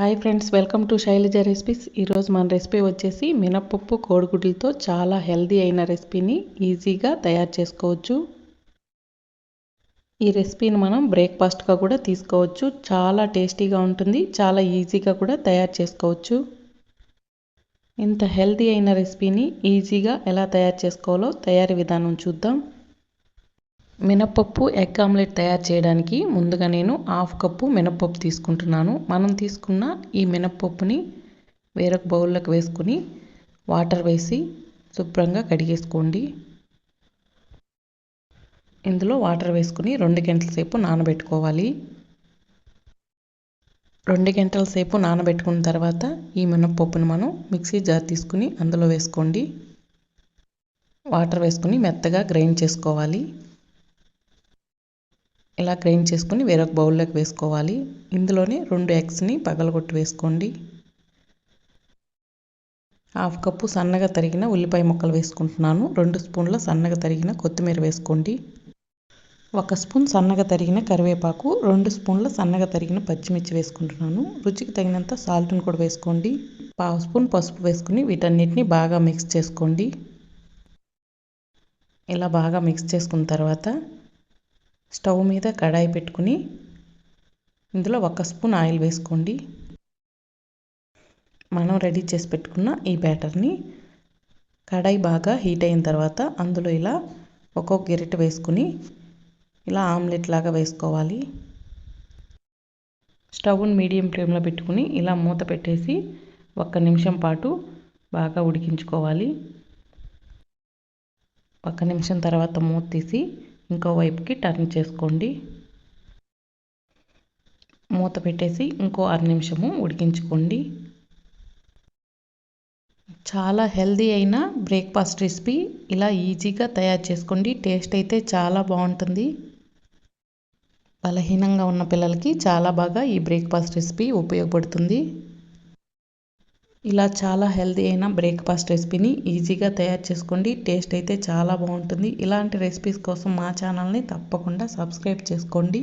Hi friends welcome to Shailaja recipes. ఈరోజు మన recipe వచ్చేసి మినప్పప్పు కోడిగుడ్లతో చాలా హెల్దీ అయిన రెసిపీని ఈజీగా తయారు చేసుకోవచ్చు. ఈ రెసిపీని మనం బ్రేక్ఫాస్ట్గా కూడా తీసుకోవచ్చు. చాలా టేస్టీగా ఉంటుంది చాలా ఈజీగా కూడా తయారు చేసుకోవచ్చు. ఇంత హెల్దీ అయిన రెసిపీని ఈజీగా ఎలా తయారు చేసుకోవాలో తయారీ విధానం చూద్దాం. మినప్పప్పు ఎగ్ ఆమ్లెట్ తయారు చేయడానికి ముందుగా నేను హాఫ్ కప్పు మినప్పప్పు తీసుకుంటున్నాను. మనం తీసుకున్న ఈ మినప్పప్పుని వేరొక బౌల్లోకి వేసుకుని వాటర్ వేసి శుభ్రంగా కడిగేసుకోండి. ఇందులో వాటర్ వేసుకుని రెండు గంటల సేపు నానబెట్టుకోవాలి. రెండు గంటల సేపు నానబెట్టుకున్న తర్వాత ఈ మినప్పప్పును మనం మిక్సీ జార్ తీసుకుని అందులో వేసుకోండి. వాటర్ వేసుకుని మెత్తగా గ్రైండ్ చేసుకోవాలి. ఇలా గ్రైండ్ చేసుకుని వేరొక బౌల్లోకి వేసుకోవాలి. ఇందులోనే రెండు ఎగ్స్ని పగలగొట్టి వేసుకోండి. హాఫ్ కప్పు సన్నగా తరిగిన ఉల్లిపాయ ముక్కలు వేసుకుంటున్నాను. రెండు స్పూన్ల సన్నగా తరిగిన కొత్తిమీర వేసుకోండి. ఒక స్పూన్ సన్నగా తరిగిన కరివేపాకు రెండు స్పూన్ల సన్నగా తరిగిన పచ్చిమిర్చి వేసుకుంటున్నాను. రుచికి తగినంత సాల్ట్ని కూడా వేసుకోండి. పావు స్పూన్ పసుపు వేసుకుని వీటన్నిటిని బాగా మిక్స్ చేసుకోండి. ఇలా బాగా మిక్స్ చేసుకున్న తర్వాత స్టవ్ మీద కడాయి పెట్టుకుని ఇందులో ఒక స్పూన్ ఆయిల్ వేసుకోండి. మనం రెడీ చేసి పెట్టుకున్న ఈ బ్యాటర్ని కడాయి బాగా హీట్ అయిన తర్వాత అందులో ఇలా ఒక్కొక్క గిరిట వేసుకుని ఇలా ఆమ్లెట్ లాగా వేసుకోవాలి. స్టవ్ని మీడియం ఫ్లేమ్లో పెట్టుకుని ఇలా మూత పెట్టేసి ఒక్క నిమిషం పాటు బాగా ఉడికించుకోవాలి. ఒక్క నిమిషం తర్వాత మూత తీసి ఇంకో వైపుకి టర్న్ చేసుకోండి. మూత పెట్టేసి ఇంకో అర నిమిషము ఉడికించుకోండి. చాలా హెల్దీ అయిన బ్రేక్ఫాస్ట్ రెసిపీ. ఇలా ఈజీగా తయారు చేసుకోండి. టేస్ట్ అయితే చాలా బాగుంటుంది. బలహీనంగా ఉన్న పిల్లలకి చాలా బాగా ఈ బ్రేక్ఫాస్ట్ రెసిపీ ఉపయోగపడుతుంది. ఇలా చాలా హెల్తీ అయిన బ్రేక్ఫాస్ట్ రెసిపీని ఈజీగా తయారు చేసుకోండి. టేస్ట్ అయితే చాలా బాగుంటుంది. ఇలాంటి రెసిపీస్ కోసం మా ఛానల్ని తప్పకుండా సబ్స్క్రైబ్ చేసుకోండి.